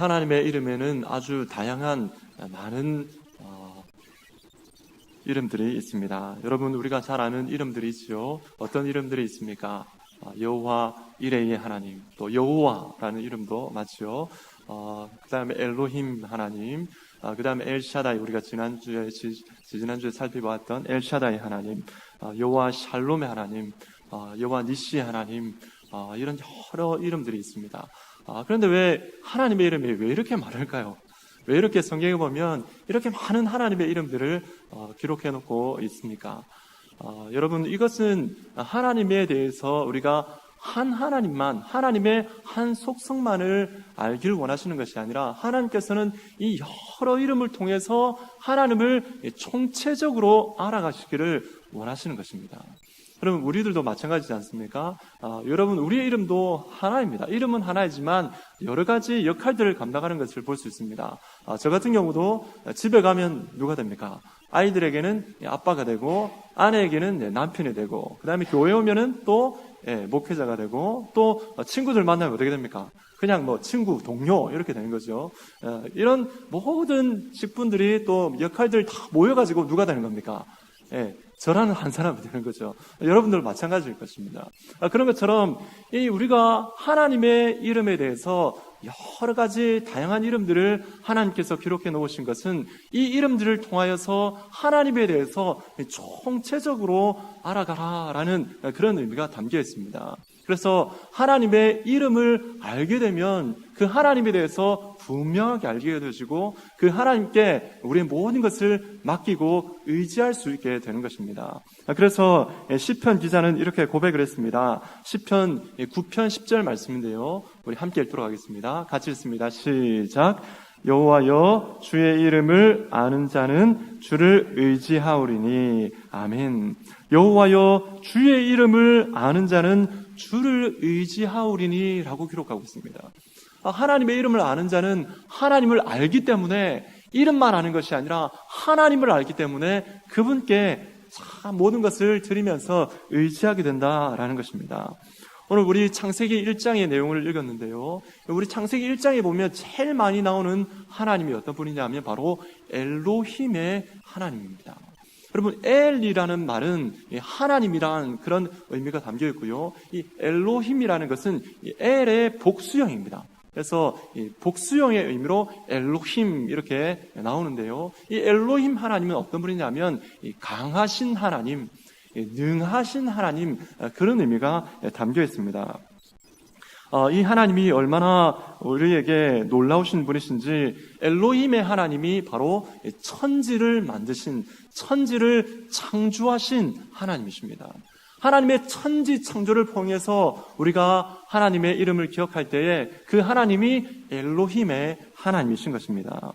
하나님의 이름에는 아주 다양한 많은 어, 이름들이 있습니다. 여러분 우리가 잘 아는 이름들이 있죠. 어떤 이름들이 있습니까? 어, 여호와 이레의 하나님, 또 여호와라는 이름도 맞죠. 어, 그다음에 엘로힘 하나님, 어, 그다음에 엘샤다이 우리가 지난주에 지, 지난주에 살펴보았던 엘샤다이 하나님, 어, 여호와 샬롬의 하나님, 어, 여호와 니시 하나님, 어, 이런 여러 이름들이 있습니다. 아, 그런데 왜 하나님의 이름이 왜 이렇게 많을까요? 왜 이렇게 성경에 보면 이렇게 많은 하나님의 이름들을 어, 기록해 놓고 있습니까? 어, 여러분 이것은 하나님에 대해서 우리가 한 하나님만 하나님의 한 속성만을 알기를 원하시는 것이 아니라 하나님께서는 이 여러 이름을 통해서 하나님을 총체적으로 알아가시기를 원하시는 것입니다. 그러면 우리들도 마찬가지지 않습니까? 아, 여러분, 우리의 이름도 하나입니다. 이름은 하나이지만 여러 가지 역할들을 감당하는 것을 볼 수 있습니다. 아, 저 같은 경우도 집에 가면 누가 됩니까? 아이들에게는 아빠가 되고, 아내에게는 남편이 되고, 그 다음에 교회 오면은 또 예, 목회자가 되고, 또 친구들 만나면 어떻게 됩니까? 그냥 뭐 친구, 동료 이렇게 되는 거죠. 어, 이런 모든 직분들이 또 역할들 다 모여가지고 누가 되는 겁니까? 예, 저라는 한 사람이 되는 거죠. 여러분들 마찬가지일 것입니다. 아, 그런 것처럼 이 우리가 하나님의 이름에 대해서 여러 가지 다양한 이름들을 하나님께서 기록해 놓으신 것은 이 이름들을 통하여서 하나님에 대해서 총체적으로 알아가라라는 그런 의미가 담겨 있습니다. 그래서 하나님의 이름을 알게 되면 그 하나님에 대해서 분명하게 알게 되어지고 그 하나님께 우리의 모든 것을 맡기고 의지할 수 있게 되는 것입니다. 그래서 시편 기자는 이렇게 고백을 했습니다. 시편 9편 10절 말씀인데요. 우리 함께 읽도록 하겠습니다. 같이 읽습니다. 시작. 여호와여 주의 이름을 아는 자는 주를 의지하오리니 아멘. 여호와여 주의 이름을 아는 자는 주를 의지하오리니라고 기록하고 있습니다. 아, 하나님의 이름을 아는 자는 하나님을 알기 때문에 이름만 아는 것이 아니라 하나님을 알기 때문에 그분께 모든 것을 드리면서 의지하게 된다라는 것입니다. 오늘 우리 창세기 1장의 내용을 읽었는데요. 우리 창세기 1장에 보면 제일 많이 나오는 하나님이 어떤 분이냐면 바로 엘로힘의 하나님입니다. 여러분 엘이라는 말은 하나님이란 그런 의미가 담겨 있고요. 이 엘로힘이라는 것은 엘의 복수형입니다. 그래서 복수형의 의미로 엘로힘 이렇게 나오는데요. 이 엘로힘 하나님은 어떤 분이냐면 강하신 하나님, 능하신 하나님 그런 의미가 담겨 있습니다. 어, 이 하나님이 얼마나 우리에게 놀라우신 분이신지 엘로힘의 하나님이 바로 천지를 만드신 천지를 창조하신 하나님이십니다. 하나님의 천지 창조를 통해서 우리가 하나님의 이름을 기억할 때에 그 하나님이 엘로힘의 하나님이신 것입니다.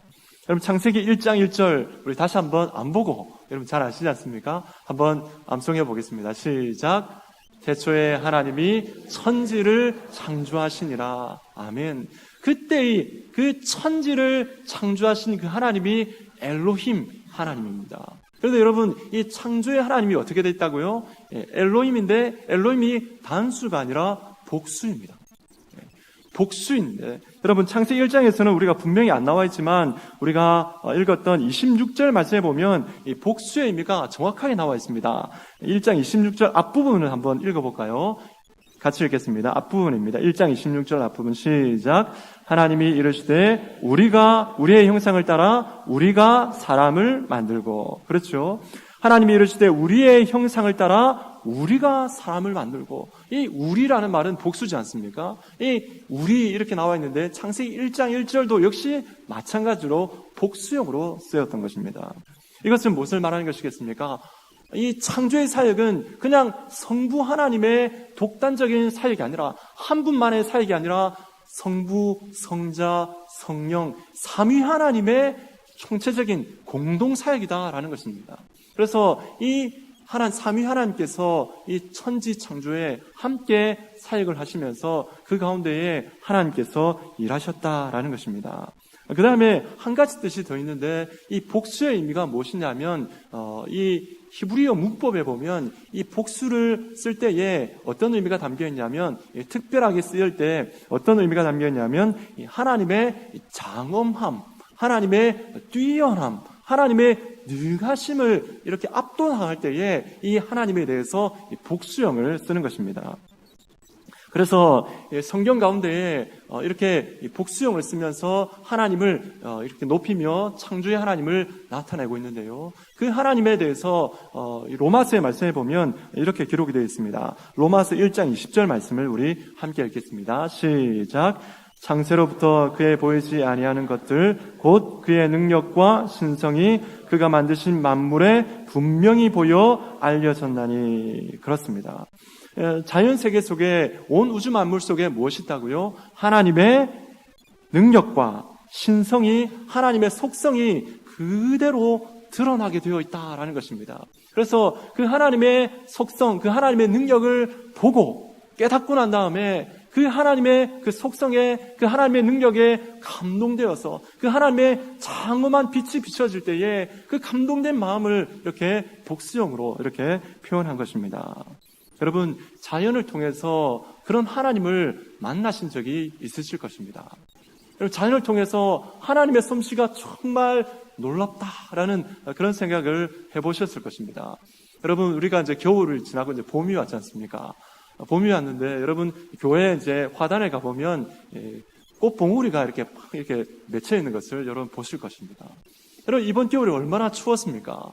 여러분 창세기 1장 1절 우리 다시 한번 안 보고 여러분 잘 아시지 않습니까? 한번 암송해 보겠습니다. 시작. 태초에 하나님이 천지를 창조하시니라. 아멘. 그때의 그 천지를 창조하신 그 하나님이 엘로힘 하나님입니다. 그런데 여러분, 이 창조의 하나님이 어떻게 되어 있다고요? 예, 엘로힘인데, 엘로힘이 단수가 아니라 복수입니다. 예, 복수인데, 여러분, 창세기 1장에서는 우리가 분명히 안 나와 있지만, 우리가 읽었던 26절 말씀에 보면, 이 복수의 의미가 정확하게 나와 있습니다. 1장 26절 앞부분을 한번 읽어볼까요? 같이 읽겠습니다. 앞부분입니다. 1장 26절 앞부분 시작. 하나님이 이르시되 우리가 우리의 형상을 따라 우리가 사람을 만들고 그렇죠. 하나님이 이르시되 우리의 형상을 따라 우리가 사람을 만들고 이 우리라는 말은 복수지 않습니까? 이 우리 이렇게 나와 있는데 창세기 1장 1절도 역시 마찬가지로 복수형으로 쓰였던 것입니다. 이것은 무엇을 말하는 것이겠습니까? 이 창조의 사역은 그냥 성부 하나님의 독단적인 사역이 아니라 한 분만의 사역이 아니라 성부, 성자, 성령, 삼위 하나님의 총체적인 공동 사역이다라는 것입니다. 그래서 이 하나님 삼위 하나님께서 이 천지 창조에 함께 사역을 하시면서 그 가운데에 하나님께서 일하셨다라는 것입니다. 그 다음에 한 가지 뜻이 더 있는데 이 복수의 의미가 무엇이냐면 어, 이 히브리어 문법에 보면 이 복수를 쓸 때에 어떤 의미가 담겨 있냐면 이 특별하게 쓰일 때 어떤 의미가 담겨 있냐면 이 하나님의 장엄함, 하나님의 뛰어남, 하나님의 능하심을 이렇게 압도당할 때에 이 하나님에 대해서 이 복수형을 쓰는 것입니다. 그래서 성경 가운데 어, 이렇게 복수형을 쓰면서 하나님을 어, 이렇게 높이며 창조의 하나님을 나타내고 있는데요. 그 하나님에 대해서 어, 로마서의 말씀에 보면 이렇게 기록이 되어 있습니다. 로마서 1장 20절 말씀을 우리 함께 읽겠습니다. 시작. 창세로부터 그의 보이지 아니하는 것들 곧 그의 능력과 신성이 그가 만드신 만물에 분명히 보여 알려졌나니 그렇습니다. 자연 세계 속에 온 우주 만물 속에 무엇이 있다고요? 하나님의 능력과 신성이 하나님의 속성이 그대로 드러나게 되어 있다라는 것입니다. 그래서 그 하나님의 속성, 그 하나님의 능력을 보고 깨닫고 난 다음에 그 하나님의 그 속성에 그 하나님의 능력에 감동되어서 그 하나님의 장엄한 빛이 비춰질 때에 그 감동된 마음을 이렇게 복수형으로 이렇게 표현한 것입니다. 여러분, 자연을 통해서 그런 하나님을 만나신 적이 있으실 것입니다. 여러분, 자연을 통해서 하나님의 솜씨가 정말 놀랍다라는 그런 생각을 해보셨을 것입니다. 여러분, 우리가 이제 겨울을 지나고 이제 봄이 왔지 않습니까? 봄이 왔는데 여러분 교회 이제 화단에 가 보면 예, 꽃 봉우리가 이렇게 막 이렇게 맺혀 있는 것을 여러분 보실 것입니다. 여러분 이번 겨울이 얼마나 추웠습니까?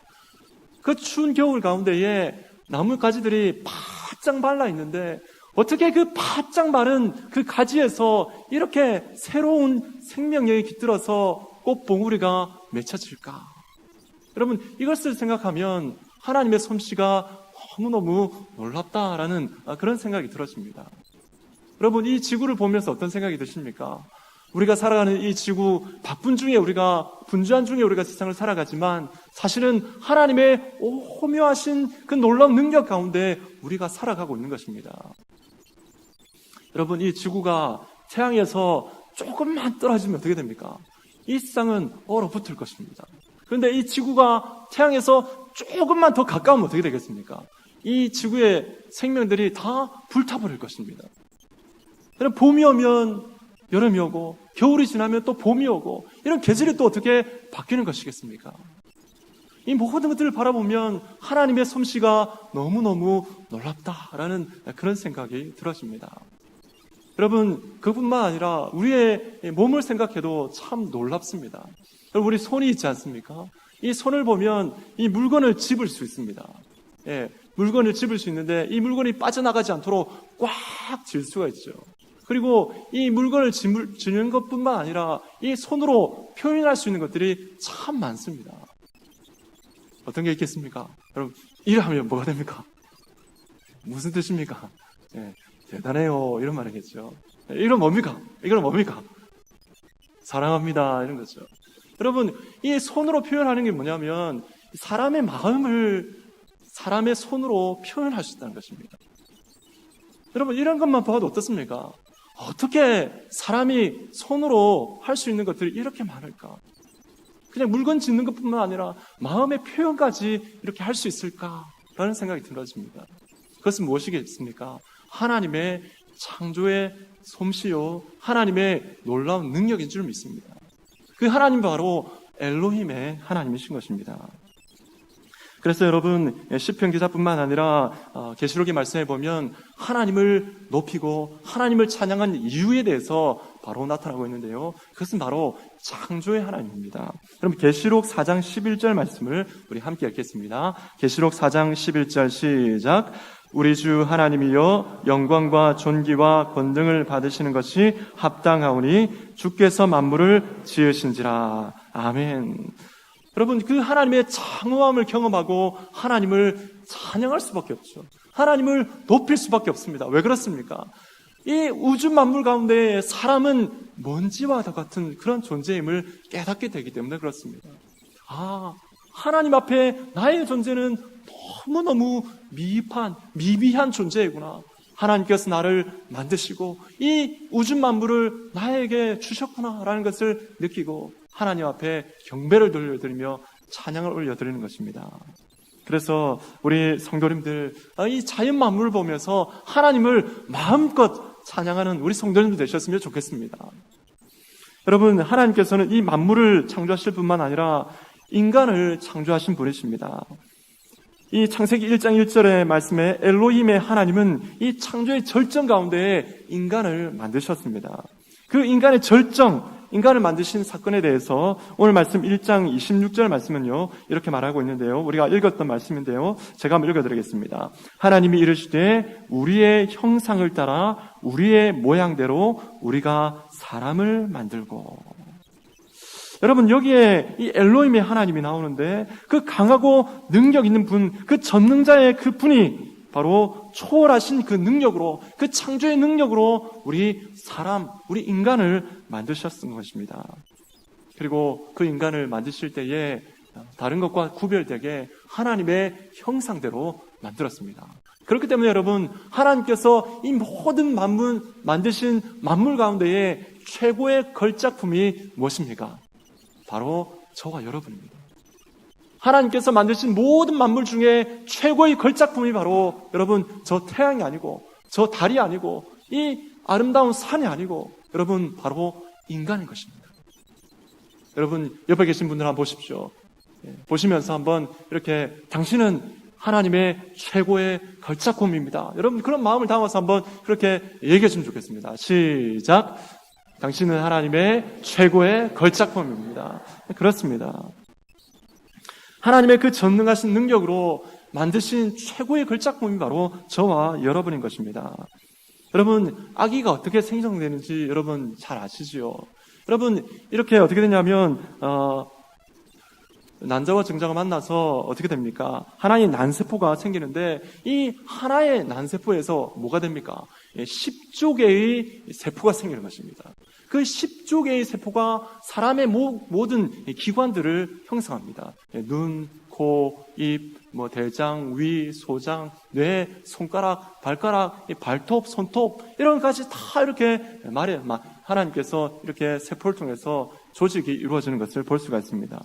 그 추운 겨울 가운데에 나무 가지들이 바짝 말라 있는데 어떻게 그 바짝 마른 그 가지에서 이렇게 새로운 생명력이 깃들어서 꽃 봉우리가 맺혀질까? 여러분 이것을 생각하면 하나님의 솜씨가 너무너무 놀랍다라는 그런 생각이 들어집니다. 여러분, 이 지구를 보면서 어떤 생각이 드십니까? 우리가 살아가는 이 지구, 바쁜 중에 우리가, 분주한 중에 우리가 세상을 살아가지만 사실은 하나님의 오묘하신 그 놀라운 능력 가운데 우리가 살아가고 있는 것입니다. 여러분, 이 지구가 태양에서 조금만 떨어지면 어떻게 됩니까? 이 세상은 얼어붙을 것입니다. 그런데 이 지구가 태양에서 조금만 더 가까우면 어떻게 되겠습니까? 이 지구의 생명들이 다 불타버릴 것입니다. 봄이 오면 여름이 오고 겨울이 지나면 또 봄이 오고 이런 계절이 또 어떻게 바뀌는 것이겠습니까? 이 모든 것들을 바라보면 하나님의 솜씨가 너무너무 놀랍다라는 그런 생각이 들어집니다. 여러분, 그뿐만 아니라 우리의 몸을 생각해도 참 놀랍습니다. 우리 손이 있지 않습니까? 이 손을 보면 이 물건을 집을 수 있습니다. 예, 물건을 집을 수 있는데 이 물건이 빠져나가지 않도록 꽉 질 수가 있죠. 그리고 이 물건을 지는 것뿐만 아니라 이 손으로 표현할 수 있는 것들이 참 많습니다. 어떤 게 있겠습니까? 여러분, 일하면 뭐가 됩니까? 무슨 뜻입니까? 예, 대단해요. 이런 말이겠죠. 예, 이건 뭡니까? 이건 뭡니까? 사랑합니다. 이런 거죠. 여러분, 이 손으로 표현하는 게 뭐냐면 사람의 마음을 사람의 손으로 표현할 수 있다는 것입니다. 여러분, 이런 것만 봐도 어떻습니까? 어떻게 사람이 손으로 할 수 있는 것들이 이렇게 많을까? 그냥 물건 짓는 것뿐만 아니라 마음의 표현까지 이렇게 할 수 있을까라는 생각이 들어집니다. 그것은 무엇이겠습니까? 하나님의 창조의 솜씨요, 하나님의 놀라운 능력인 줄 믿습니다. 그 하나님 바로 엘로힘의 하나님이신 것입니다. 그래서 여러분 시편 기사뿐만 아니라 어, 계시록의 말씀에 보면 하나님을 높이고 하나님을 찬양한 이유에 대해서 바로 나타나고 있는데요. 그것은 바로 창조의 하나님입니다. 그럼 계시록 4장 11절 말씀을 우리 함께 읽겠습니다. 계시록 4장 11절 시작. 우리 주 하나님이여 영광과 존귀와 권능을 받으시는 것이 합당하오니 주께서 만물을 지으신지라. 아멘. 여러분, 그 하나님의 장엄함을 경험하고 하나님을 찬양할 수밖에 없죠. 하나님을 높일 수밖에 없습니다. 왜 그렇습니까? 이 우주 만물 가운데 사람은 먼지와 같은 그런 존재임을 깨닫게 되기 때문에 그렇습니다. 아, 하나님 앞에 나의 존재는 너무너무 미흡한, 미비한 존재이구나. 하나님께서 나를 만드시고 이 우주 만물을 나에게 주셨구나라는 것을 느끼고 하나님 앞에 경배를 돌려드리며 찬양을 올려드리는 것입니다. 그래서 우리 성도님들 아, 이 자연 만물을 보면서 하나님을 마음껏 찬양하는 우리 성도님들 되셨으면 좋겠습니다. 여러분 하나님께서는 이 만물을 창조하실 뿐만 아니라 인간을 창조하신 분이십니다. 이 창세기 1장 1절의 말씀에 엘로힘의 하나님은 이 창조의 절정 가운데 인간을 만드셨습니다. 그 인간의 절정, 인간을 만드신 사건에 대해서 오늘 말씀 1장 26절 말씀은요, 이렇게 말하고 있는데요. 우리가 읽었던 말씀인데요. 제가 한번 읽어드리겠습니다. 하나님이 이르시되 우리의 형상을 따라 우리의 모양대로 우리가 사람을 만들고 여러분 여기에 이 엘로임의 하나님이 나오는데 그 강하고 능력 있는 분, 그 전능자의 그 분이 바로 초월하신 그 능력으로 그 창조의 능력으로 우리 사람, 우리 인간을 만드셨던 것입니다. 그리고 그 인간을 만드실 때에 다른 것과 구별되게 하나님의 형상대로 만들었습니다. 그렇기 때문에 여러분 하나님께서 이 모든 만물 만드신 만물 가운데에 최고의 걸작품이 무엇입니까? 바로 저와 여러분입니다. 하나님께서 만드신 모든 만물 중에 최고의 걸작품이 바로 여러분 저 태양이 아니고 저 달이 아니고 이 아름다운 산이 아니고 여러분 바로 인간인 것입니다. 여러분 옆에 계신 분들 한번 보십시오. 예, 보시면서 한번 이렇게 당신은 하나님의 최고의 걸작품입니다. 여러분 그런 마음을 담아서 한번 그렇게 얘기해 주면 좋겠습니다. 시작. 당신은 하나님의 최고의 걸작품입니다. 그렇습니다. 하나님의 그 전능하신 능력으로 만드신 최고의 걸작품이 바로 저와 여러분인 것입니다. 여러분, 아기가 어떻게 생성되는지 여러분 잘 아시지요? 여러분, 이렇게 어떻게 되냐면, 어, 난자와 증자가 만나서 어떻게 됩니까? 하나의 난세포가 생기는데 이 하나의 난세포에서 뭐가 됩니까? 10조 개의 세포가 생기는 것입니다. 그 10조 개의 세포가 사람의 모든 기관들을 형성합니다. 눈, 코, 입, 뭐 대장, 위, 소장, 뇌, 손가락, 발가락, 발톱, 손톱 이런 것까지 다 이렇게 말해 하나님께서 이렇게 세포를 통해서 조직이 이루어지는 것을 볼 수가 있습니다.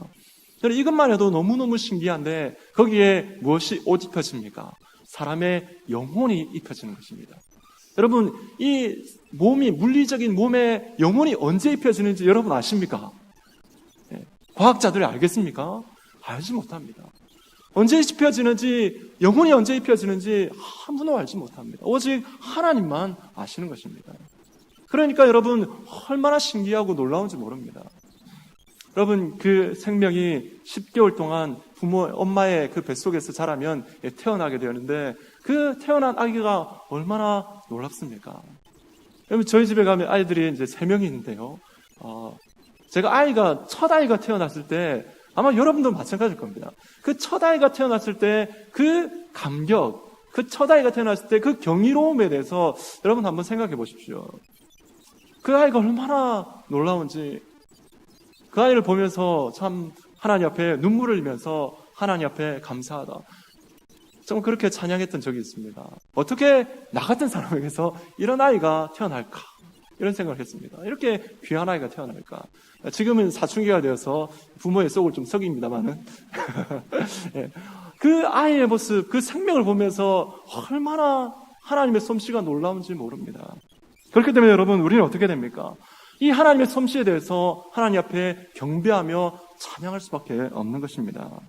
이것만 해도 너무너무 신기한데 거기에 무엇이 옷 입혀집니까? 사람의 영혼이 입혀지는 것입니다. 여러분, 이 몸이, 물리적인 몸에 영혼이 언제 입혀지는지 여러분 아십니까? 네. 과학자들이 알겠습니까? 알지 못합니다. 언제 입혀지는지, 영혼이 언제 입혀지는지 아무도 알지 못합니다. 오직 하나님만 아시는 것입니다. 그러니까 여러분, 얼마나 신기하고 놀라운지 모릅니다. 여러분, 그 생명이 10개월 동안 부모, 엄마의 그 뱃속에서 자라면 태어나게 되었는데 그 태어난 아기가 얼마나 놀랍습니까? 여러분, 저희 집에 가면 아이들이 이제 세 명이 있는데요. 어, 제가 아이가, 첫 아이가 태어났을 때 아마 여러분도 마찬가지일 겁니다. 그 첫 아이가 태어났을 때 그 감격, 그 첫 아이가 태어났을 때 그 경이로움에 대해서 여러분 한번 생각해 보십시오. 그 아이가 얼마나 놀라운지 그 아이를 보면서 참 하나님 앞에 눈물을 흘리면서 하나님 앞에 감사하다. 좀 그렇게 찬양했던 적이 있습니다. 어떻게 나 같은 사람에게서 이런 아이가 태어날까? 이런 생각을 했습니다. 이렇게 귀한 아이가 태어날까? 지금은 사춘기가 되어서 부모의 속을 좀 썩입니다만은. 예. 그 아이의 모습, 그 생명을 보면서 얼마나 하나님의 솜씨가 놀라운지 모릅니다. 그렇기 때문에 여러분, 우리는 어떻게 됩니까? 이 하나님의 솜씨에 대해서 하나님 앞에 경배하며 찬양할 수밖에 없는 것입니다.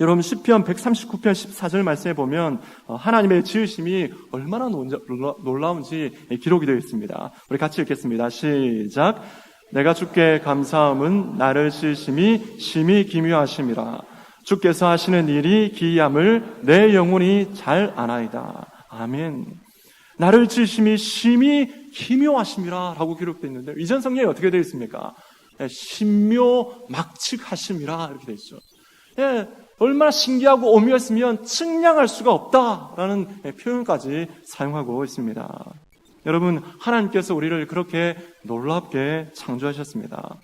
여러분 시편 139편 14절 말씀에 보면 어, 하나님의 지으심이 얼마나 놀라운지 기록이 되어 있습니다. 우리 같이 읽겠습니다. 시작. 내가 주께 감사함은 나를 지으심이 심히 기묘하심이라. 주께서 하시는 일이 기이함을 내 영혼이 잘 아나이다. 아멘. 나를 지으심이 심히 기묘하심이라 라고 기록되어 있는데 이전 성경에 어떻게 되어 있습니까? 예, 신묘 막측하심이라 이렇게 되어 있죠. 예, 얼마나 신기하고 오묘했으면 측량할 수가 없다라는 표현까지 사용하고 있습니다. 여러분, 하나님께서 우리를 그렇게 놀랍게 창조하셨습니다.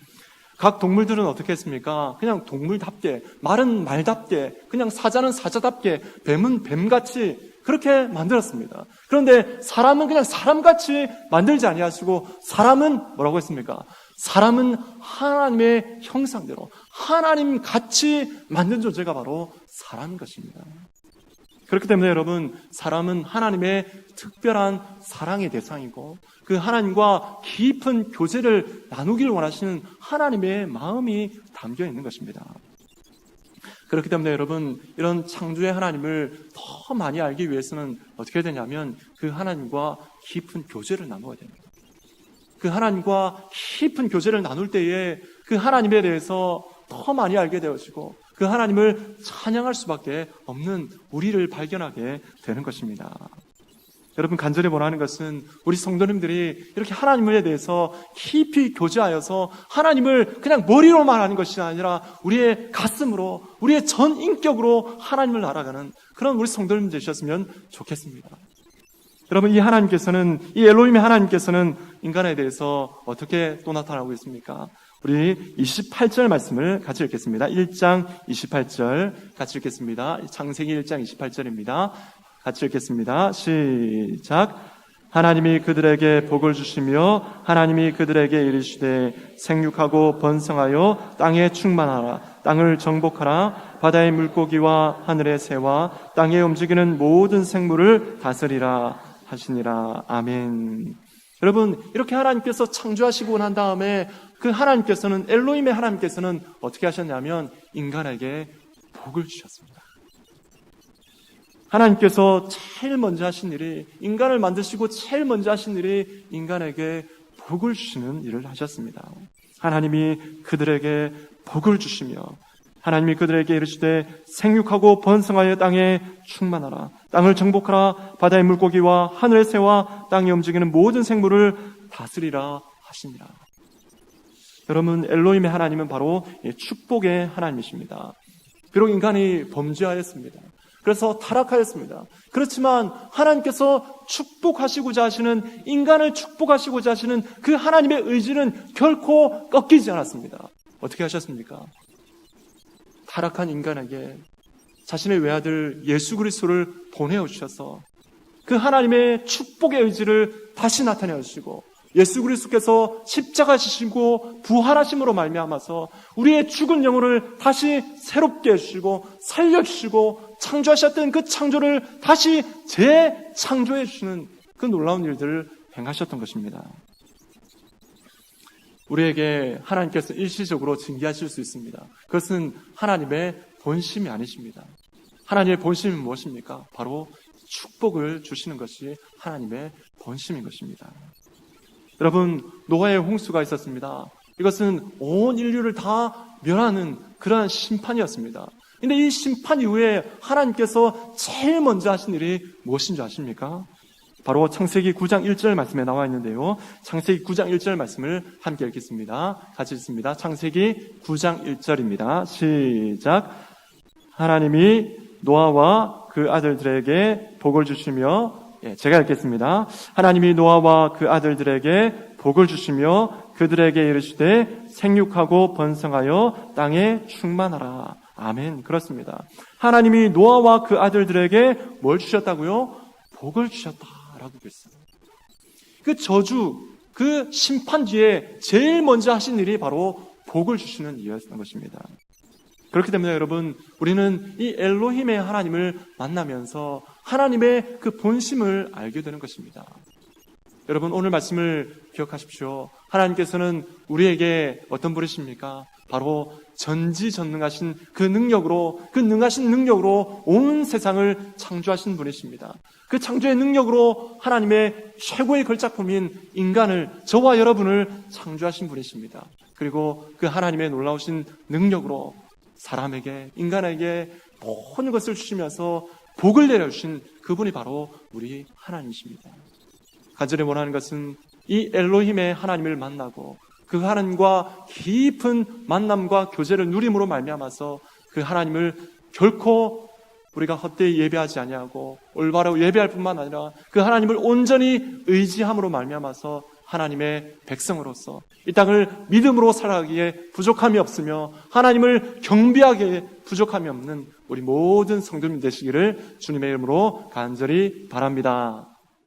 각 동물들은 어떻게 했습니까? 그냥 동물답게, 말은 말답게, 그냥 사자는 사자답게, 뱀은 뱀같이 그렇게 만들었습니다. 그런데 사람은 그냥 사람같이 만들지 아니하시고 사람은 뭐라고 했습니까? 사람은 하나님의 형상대로 하나님 같이 만든 존재가 바로 사람인 것입니다. 그렇기 때문에 여러분, 사람은 하나님의 특별한 사랑의 대상이고 그 하나님과 깊은 교제를 나누길 원하시는 하나님의 마음이 담겨 있는 것입니다. 그렇기 때문에 여러분, 이런 창조의 하나님을 더 많이 알기 위해서는 어떻게 해야 되냐면 그 하나님과 깊은 교제를 나누어야 됩니다. 그 하나님과 깊은 교제를 나눌 때에 그 하나님에 대해서 더 많이 알게 되어지고 그 하나님을 찬양할 수밖에 없는 우리를 발견하게 되는 것입니다. 여러분 간절히 원하는 것은 우리 성도님들이 이렇게 하나님에 대해서 깊이 교제하여서 하나님을 그냥 머리로만 하는 것이 아니라 우리의 가슴으로 우리의 전 인격으로 하나님을 알아가는 그런 우리 성도님 되셨으면 좋겠습니다. 여러분 이 하나님께서는 이 엘로힘의 하나님께서는 인간에 대해서 어떻게 또 나타나고 있습니까? 우리 28절 말씀을 같이 읽겠습니다. 1장 28절 같이 읽겠습니다. 창세기 1장 28절입니다. 같이 읽겠습니다. 시작. 하나님이 그들에게 복을 주시며 하나님이 그들에게 이르시되 생육하고 번성하여 땅에 충만하라 땅을 정복하라 바다의 물고기와 하늘의 새와 땅에 움직이는 모든 생물을 다스리라 하시니라 아멘. 여러분 이렇게 하나님께서 창조하시고 난 다음에 그 하나님께서는 엘로임의 하나님께서는 어떻게 하셨냐면 인간에게 복을 주셨습니다. 하나님께서 제일 먼저 하신 일이 인간을 만드시고 제일 먼저 하신 일이 인간에게 복을 주시는 일을 하셨습니다. 하나님이 그들에게 복을 주시며 하나님이 그들에게 이르시되 생육하고 번성하여 땅에 충만하라 땅을 정복하라 바다의 물고기와 하늘의 새와 땅에 움직이는 모든 생물을 다스리라 하시니라. 여러분 엘로임의 하나님은 바로 축복의 하나님이십니다. 비록 인간이 범죄하였습니다. 그래서 타락하였습니다. 그렇지만 하나님께서 축복하시고자 하시는 인간을 축복하시고자 하시는 그 하나님의 의지는 결코 꺾이지 않았습니다. 어떻게 하셨습니까? 타락한 인간에게 자신의 외아들 예수 그리스도를 보내어 주셔서 그 하나님의 축복의 의지를 다시 나타내 주시고 예수 그리스도께서 십자가 지시고 부활하심으로 말미암아서 우리의 죽은 영혼을 다시 새롭게 해주시고 살려주시고 창조하셨던 그 창조를 다시 재창조해 주시는 그 놀라운 일들을 행하셨던 것입니다. 우리에게 하나님께서 일시적으로 징계하실 수 있습니다. 그것은 하나님의 본심이 아니십니다. 하나님의 본심이 무엇입니까? 바로 축복을 주시는 것이 하나님의 본심인 것입니다. 여러분, 노아의 홍수가 있었습니다. 이것은 온 인류를 다 멸하는 그러한 심판이었습니다. 근데 이 심판 이후에 하나님께서 제일 먼저 하신 일이 무엇인 줄 아십니까? 바로 창세기 9장 1절 말씀에 나와 있는데요. 창세기 9장 1절 말씀을 함께 읽겠습니다. 같이 읽습니다. 창세기 9장 1절입니다. 시작. 하나님이 노아와 그 아들들에게 복을 주시며 예, 제가 읽겠습니다. 하나님이 노아와 그 아들들에게 복을 주시며 그들에게 이르시되 생육하고 번성하여 땅에 충만하라. 아멘. 그렇습니다. 하나님이 노아와 그 아들들에게 뭘 주셨다고요? 복을 주셨다라고 그랬어요. 그 저주, 그 심판 뒤에 제일 먼저 하신 일이 바로 복을 주시는 일이었던 것입니다. 그렇기 때문에 여러분, 우리는 이 엘로힘의 하나님을 만나면서 하나님의 그 본심을 알게 되는 것입니다. 여러분, 오늘 말씀을 기억하십시오. 하나님께서는 우리에게 어떤 분이십니까? 바로 전지전능하신 그 능력으로, 그 능하신 능력으로 온 세상을 창조하신 분이십니다. 그 창조의 능력으로 하나님의 최고의 걸작품인 인간을, 저와 여러분을 창조하신 분이십니다. 그리고 그 하나님의 놀라우신 능력으로 사람에게, 인간에게 모든 것을 주시면서 복을 내려주신 그분이 바로 우리 하나님이십니다. 간절히 원하는 것은 이 엘로힘의 하나님을 만나고 그 하나님과 깊은 만남과 교제를 누림으로 말미암아서 그 하나님을 결코 우리가 헛되이 예배하지 아니하고 올바로 예배할 뿐만 아니라 그 하나님을 온전히 의지함으로 말미암아서 하나님의 백성으로서 이 땅을 믿음으로 살아가기에 부족함이 없으며 하나님을 경비하기에 부족함이 없는 우리 모든 성도님 되시기를 주님의 이름으로 간절히 바랍니다.